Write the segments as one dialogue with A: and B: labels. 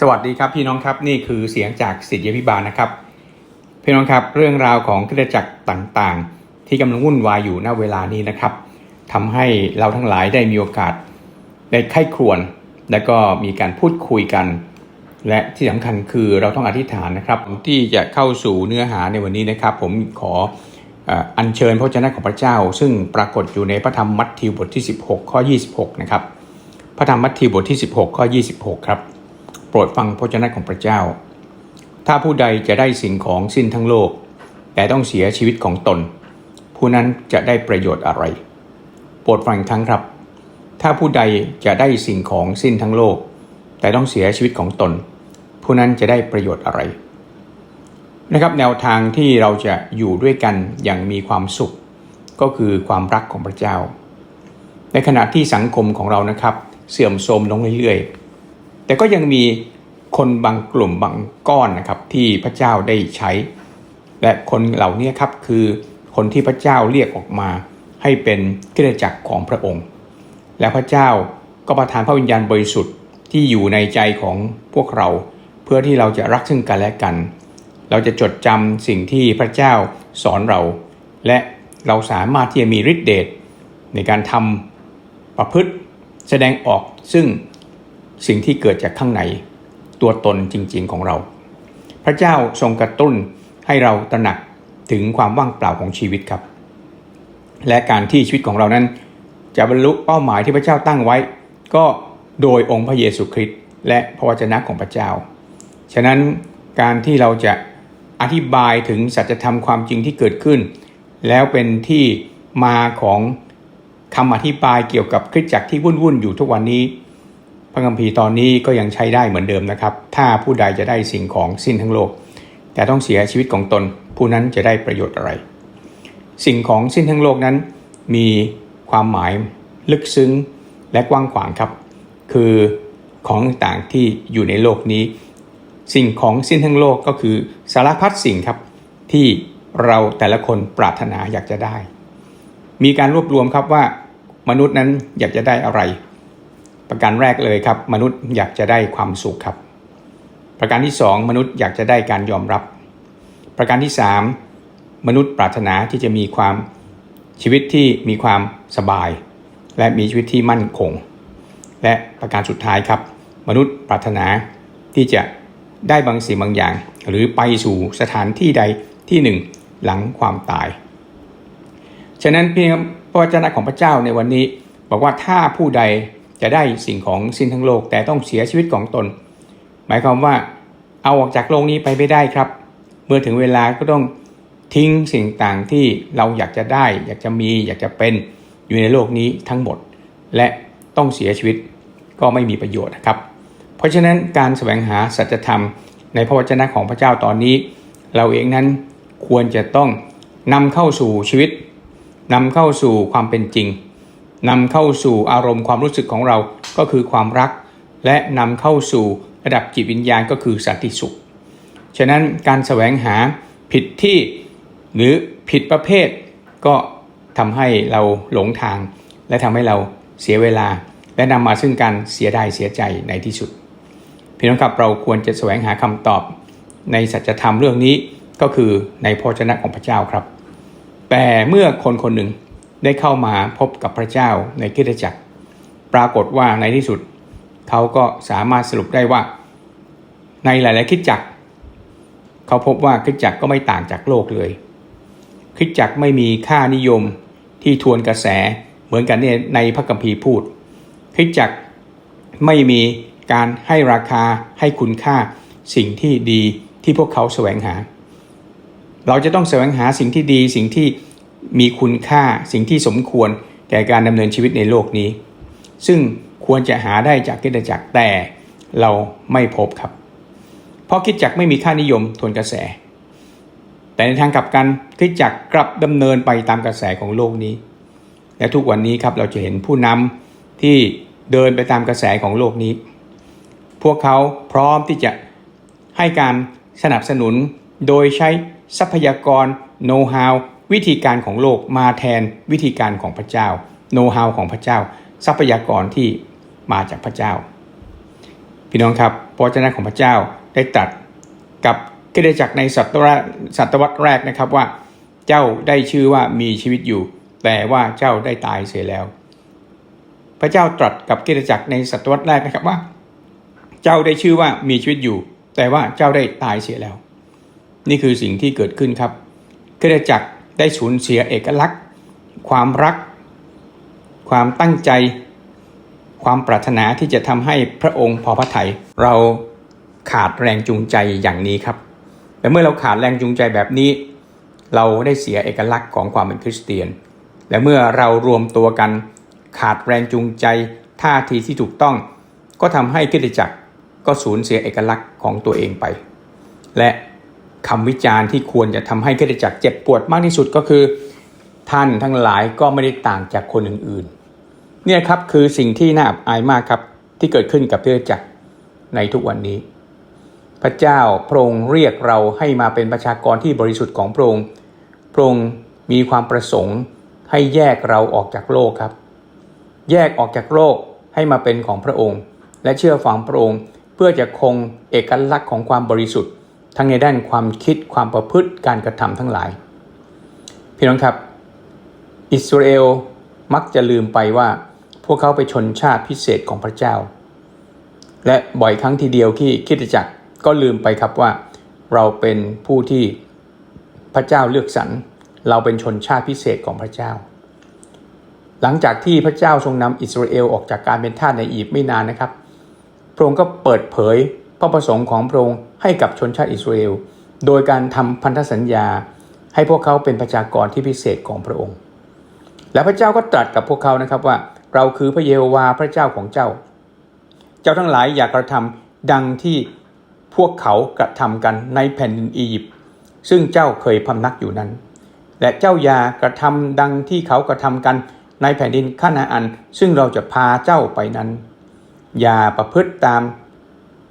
A: สวัสดีครับพี่น้องครับนี่คือเสียงจากสิทธิพิบาลนะครับ พี่น้องครับเรื่องราวของคริสตจักรต่างๆ ที่กำลังวุ่นวายอยู่ณเวลานี้นะครับทำให้เราทั้งหลายได้มีโอกาสได้ไข้ครวญและก็มีการพูดคุยกัน และที่สำคัญคือเราต้องอธิษฐานนะครับ ที่จะเข้าสู่เนื้อหาในวันนี้นะครับ ผมขออัญเชิญพระเจ้าของพระเจ้า ซึ่งปรากฏอยู่ในพระธรรมมัทธิวบทที่ 16 ข้อ 26 นะครับ พระธรรมมัทธิวบทที่ 16 ข้อ 26 ครับ ปรดฟังพระเจ้าของพระเจ้า ถ้าผู้ใดจะได้สิ่งของสิ้นทั้งโลก แต่ต้องเสียชีวิตของตน ผู้นั้นจะได้ประโยชน์อะไร โปรดฟังอีกครั้งครับ ถ้าผู้ใดจะได้สิ่งของสิ้นทั้งโลก แต่ต้องเสียชีวิตของตน ผู้นั้นจะได้ประโยชน์อะไร นะครับแนวทางที่เราจะอยู่ด้วยกันอย่างมีความสุข ก็คือความรักของพระเจ้า ในขณะที่สังคมของเรานะครับเสื่อมโทรมลงเรื่อยๆ แต่ก็ยังมี คนบางกลุ่มบางก้อนนะครับที่พระเจ้าได้ใช้ และคนเหล่านี้ครับคือคนที่พระเจ้าเรียกออกมา ให้เป็นกิจจักรของพระองค์ และพระเจ้าก็ประทานพระวิญญาณบริสุทธิ์ที่อยู่ในใจของพวกเรา เพื่อที่เราจะรักซึ่งกันและกัน เราจะจดจำสิ่งที่พระเจ้าสอนเรา และเราสามารถที่จะมีฤทธิเดชในการทำประพฤติแสดงออกซึ่งสิ่งที่เกิดจากข้างใน ตัวตนจริงๆของเรา พระเจ้าทรงกระตุ้นให้เราตระหนักถึงความว่างเปล่าของชีวิตครับ และการที่ชีวิตของเรานั้น จะบรรลุเป้าหมายที่พระเจ้าตั้งไว้ ก็โดยองค์พระเยซูคริสต์และพระวจนะของพระเจ้า ฉะนั้นการที่เราจะอธิบายถึงสัจธรรมความจริงที่เกิดขึ้น แล้วเป็นที่มาของคำอธิบายเกี่ยวกับคริสตจักรที่วุ่นๆอยู่ทุกวันนี้ พระคัมภีร์ตอนนี้ก็ยังใช้ได้เหมือนเดิมนะครับ ถ้าผู้ใดจะได้สิ่งของสิ้นทั้งโลก แต่ต้องเสียชีวิตของตน ผู้นั้นจะได้ประโยชน์อะไร สิ่งของสิ้นทั้งโลกนั้น มีความหมายลึกซึ้งและกว้างขวางครับ คือของต่างที่อยู่ในโลกนี้ สิ่งของสิ้นทั้งโลกก็คือสารพัดสิ่งครับที่เราแต่ละคนปรารถนาอยากจะได้ มีการรวบรวมครับว่ามนุษย์นั้นอยากจะได้อะไร ประการแรกเลยครับ มนุษย์อยากจะได้ความสุขครับ ประการที่สองมนุษย์อยากจะได้การยอมรับ ประการที่สามมนุษย์ปรารถนาที่จะมีความชีวิตที่มีความสบาย และมีชีวิตที่มั่นคง และประการสุดท้ายครับ มนุษย์ปรารถนาที่จะได้บางสิ่งบางอย่าง หรือไปสู่สถานที่ใดที่หนึ่งหลังความตาย ฉะนั้นพี่น้องพระวจนะของพระเจ้าในวันนี้บอกว่าถ้าผู้ใด จะได้สิ่งของสิ้นทั้งโลกแต่ต้องเสียชีวิตของตน หมายความว่าเอาออกจากโลกนี้ไปไม่ได้ครับ เมื่อถึงเวลาก็ต้องทิ้งสิ่งต่างที่เราอยากจะได้ อยากจะมีอยากจะเป็นอยู่ในโลกนี้ทั้งหมด และต้องเสียชีวิตก็ไม่มีประโยชน์นะครับ เพราะฉะนั้นการแสวงหาสัจธรรม ในพระวจนะของพระเจ้าตอนนี้ เราเองนั้นควรจะต้องนำเข้าสู่ชีวิตนำเข้าสู่ความเป็นจริง นำเข้าสู่อารมณ์ความรู้สึกของเราก็คือความรัก และนำเข้าสู่ระดับจิตวิญญาณก็คือสันติสุข ฉะนั้นการแสวงหาผิดที่หรือผิดประเภท ก็ทำให้เราหลงทาง และทำให้เราเสียเวลา และนำมาซึ่งการเสียดายเสียใจในที่สุดพี่น้องครับเราควรจะแสวงหาคำตอบ ในสัจธรรมเรื่องนี้ก็คือในพระวจนะของพระเจ้าครับ แต่เมื่อคนคนหนึ่ง ได้เข้ามาพบกับพระเจ้าในคริสตจักร ปรากฏว่าในที่สุด เขาก็สามารถสรุปได้ว่า ในหลาย ๆคริสตจักร เขาพบว่าคริสตจักรก็ไม่ต่างจากโลกเลยคริสตจักรไม่มีค่านิยมที่ทวนกระแสเหมือนกันในพระคัมภีร์พูดคริสตจักรไม่มีการให้ราคาให้คุณค่าสิ่งที่ดีที่พวกเขาแสวงหา เราจะต้องแสวงหาสิ่งที่ดีสิ่งที่ มีคุณค่าสิ่งที่สมควรแก่การดำเนินชีวิตในโลกนี้ ซึ่งควรจะหาได้จากคริสตจักรแต่เราไม่พบครับ เพราะคริสตจักรไม่มีค่านิยมทวนกระแส แต่ในทางกลับกันคริสตจักรกลับดำเนินไปตามกระแสของโลกนี้ และทุกวันนี้ครับเราจะเห็นผู้นำที่เดินไปตามกระแสของโลกนี้ พวกเขาพร้อมที่จะให้การสนับสนุนโดยใช้ทรัพยากรโน้ตฮาว วิธีการของโลกมาแทนวิธีการของพระเจ้า โน้ตฮาวของพระเจ้า ทรัพยากรที่มาจากพระเจ้า พี่น้องครับพระวจนะของพระเจ้าได้ตรัสกับคริสตจักรในศตวรรษศตวรรษแรกนะครับว่า เจ้าได้ชื่อว่ามีชีวิตอยู่ แต่ว่าเจ้าได้ตายเสียแล้ว พระเจ้าตรัสกับคริสตจักรในศตวรรษแรกนะครับว่า เจ้าได้ชื่อว่ามีชีวิตอยู่ แต่ว่าเจ้าได้ตายเสียแล้ว นี่คือสิ่งที่เกิดขึ้นครับคริสตจักร ได้สูญเสียเอกลักษณ์ ความรัก ความตั้งใจ ความปรารถนาที่จะทำให้พระองค์พอพระทัยเราขาดแรงจูงใจอย่างนี้ครับแต่เมื่อเราขาดแรงจูงใจแบบนี้ เราได้เสียเอกลักษณ์ของความเป็นคริสเตียน และเมื่อเรารวมตัวกันขาดแรงจูงใจท่าทีที่ถูกต้อง ก็ทำให้คริสตจักรก็สูญเสียเอกลักษณ์ของตัวเองไป และ คำวิจารณ์ที่ควรจะทำให้คริสตจักรเจ็บปวดมากที่สุดก็คือ ท่านทั้งหลายก็ไม่ได้ต่างจากคนอื่นๆ เนี่ยครับคือสิ่งที่น่าอับอายมากครับที่เกิดขึ้นกับคริสตจักรในทุกวันนี้ พระเจ้าพระองค์เรียกเราให้มาเป็นประชากรที่บริสุทธิ์ของพระองค์พระองค์มีความประสงค์ให้แยกเราออกจากโลกครับ แยกออกจากโลกให้มาเป็นของพระองค์ และเชื่อฟังพระองค์เพื่อจะคงเอกลักษณ์ของความบริสุทธิ์ ทั้งในด้านความคิดความประพฤติการกระทำทั้งหลาย พี่น้องครับ อิสราเอลมักจะลืมไปว่าพวกเขาไปชนชาติพิเศษของพระเจ้า และบ่อยครั้งทีเดียวที่คิดจักรก็ลืมไปครับว่า เราเป็นผู้ที่พระเจ้าเลือกสรรเราเป็นชนชาติพิเศษของพระเจ้า หลังจากที่พระเจ้าทรงนำอิสราเอลออกจากการเป็นทาสในอียิปต์ไม่นานนะครับ พระองค์ก็เปิดเผย ระประสงค์ของพระองค์ให้กับชนชาติอิสราเอล โดยการทำพันธสัญญา ให้พวกเขาเป็นประชากรที่พิเศษของพระองค์ และพระเจ้าก็ตรัสกับพวกเขานะครับว่า เราคือพระเยโฮวาห์พระเจ้าของเจ้า เจ้าทั้งหลายอย่ากระทำดังที่พวกเขากระทำกันในแผ่นดินอียิปต์ซึ่งเจ้าเคยพำนักอยู่นั้น และเจ้าอย่ากระทำดังที่เขากระทำกันในแผ่นดินคานาอัน ซึ่งเราจะพาเจ้าไปนั้น อย่าประพฤติตาม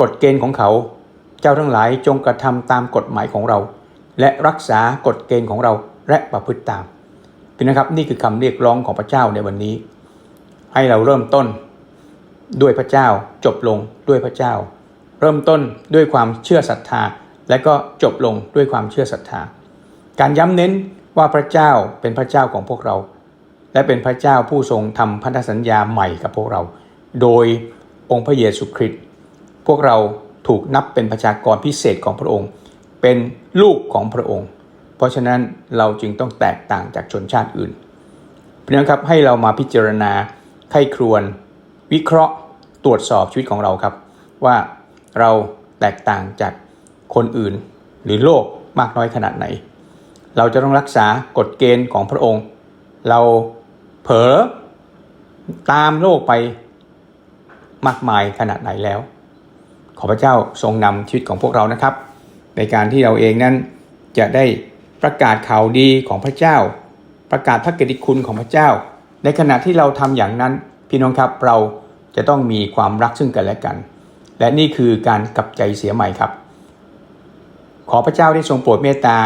A: กฎเกณฑ์ของเขา เจ้าทั้งหลายจงกระทำตามกฎหมายของเรา และรักษากฎเกณฑ์ของเราและประพฤติตามพี่นะครับนี่คือคำเรียกร้องของพระเจ้าในวันนี้ ให้เราเริ่มต้น ด้วยพระเจ้าจบลงด้วยพระเจ้า เริ่มต้นด้วยความเชื่อศรัทธา และก็จบลงด้วยความเชื่อศรัทธา การย้ำเน้นว่าพระเจ้าเป็นพระเจ้าของพวกเรา และเป็นพระเจ้าผู้ทรงทำพันธสัญญาใหม่กับพวกเรา โดยองค์พระเยซูคริสต์ พวกเราถูกนับเป็นประชากรพิเศษของพระองค์ เป็นลูกของพระองค์ เพราะฉะนั้นเราจึงต้องแตกต่างจากชนชาติอื่นเพื่อนครับให้เรามาพิจารณาไข้ครวน วิเคราะห์ตรวจสอบชีวิตของเราครับ ว่าเราแตกต่างจากคนอื่น หรือโลกมากน้อยขนาดไหน เราจะต้องรักษากฎเกณฑ์ของพระองค์ เราเผลอตามโลกไปมากมายขนาดไหนแล้ว ขอพระเจ้าทรงนำชีวิตของพวกเรานะครับ ในการที่เราเองนั้นจะได้ประกาศข่าวดีของพระเจ้า ประกาศพระเกียรติคุณของพระเจ้า ในขณะที่เราทำอย่างนั้น พี่น้องครับเราจะต้องมีความรักซึ่งกันและกัน และนี่คือการกลับใจเสียใหม่ครับ ขอพระเจ้าได้ทรงโปรดเมตตา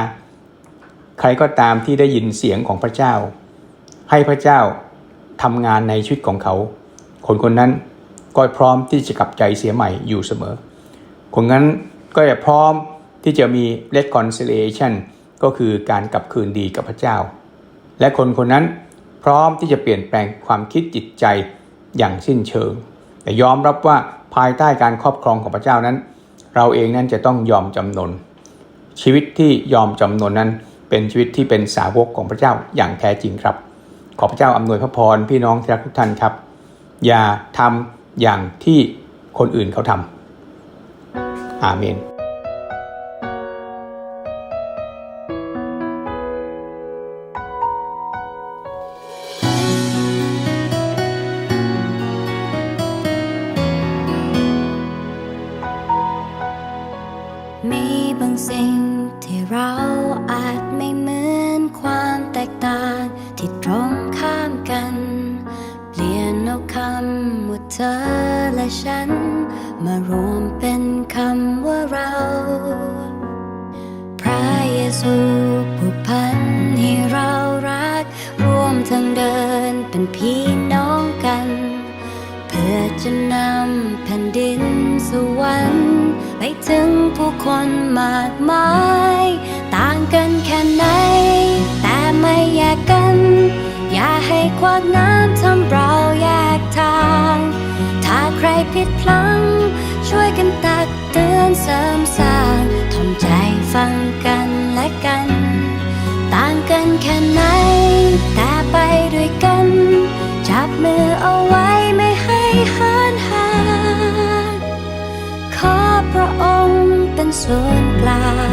A: ใครก็ตามที่ได้ยินเสียงของพระเจ้า ให้พระเจ้าทำงานในชีวิตของเขา คนคนนั้น ก็พร้อมที่จะกลับใจเสียใหม่อยู่เสมอคนนั้นก็จะพร้อมที่จะมี reconciliation ก็คือการกลับคืนดีกับพระเจ้า และคนคนนั้นพร้อมที่จะเปลี่ยนแปลงความคิดจิตใจอย่างสิ้นเชิง แต่ยอมรับว่าภายใต้การครอบครองของพระเจ้านั้น เราเองนั้นจะต้องยอมจำนน ชีวิตที่ยอมจำนนนั้น เป็นชีวิตที่เป็นสาวกของพระเจ้าอย่างแท้จริงครับ ขอพระเจ้าอำนวยพระพรพี่น้องที่รักทุกท่านครับ อย่าทำ อย่างที่คนอื่นเขาทำอาเมน
B: ว่าเรา พระเยซูผูกพันให้เรารัก ร่วมทางเดินเป็นพี่น้องกัน เพื่อจะนำแผ่นดินสวรรค์ไปถึงผู้คนมากมาย ต่างกันแค่ไหน แต่ไม่แยกกัน อย่าให้ความน้ำทำเราแยกทาง ถ้าใครผิดพลาด แค่ไหน แต่ไปด้วยกัน จับมือเอาไว้ไม่ให้ห่างขอพระองค์เป็นส่วนกลาง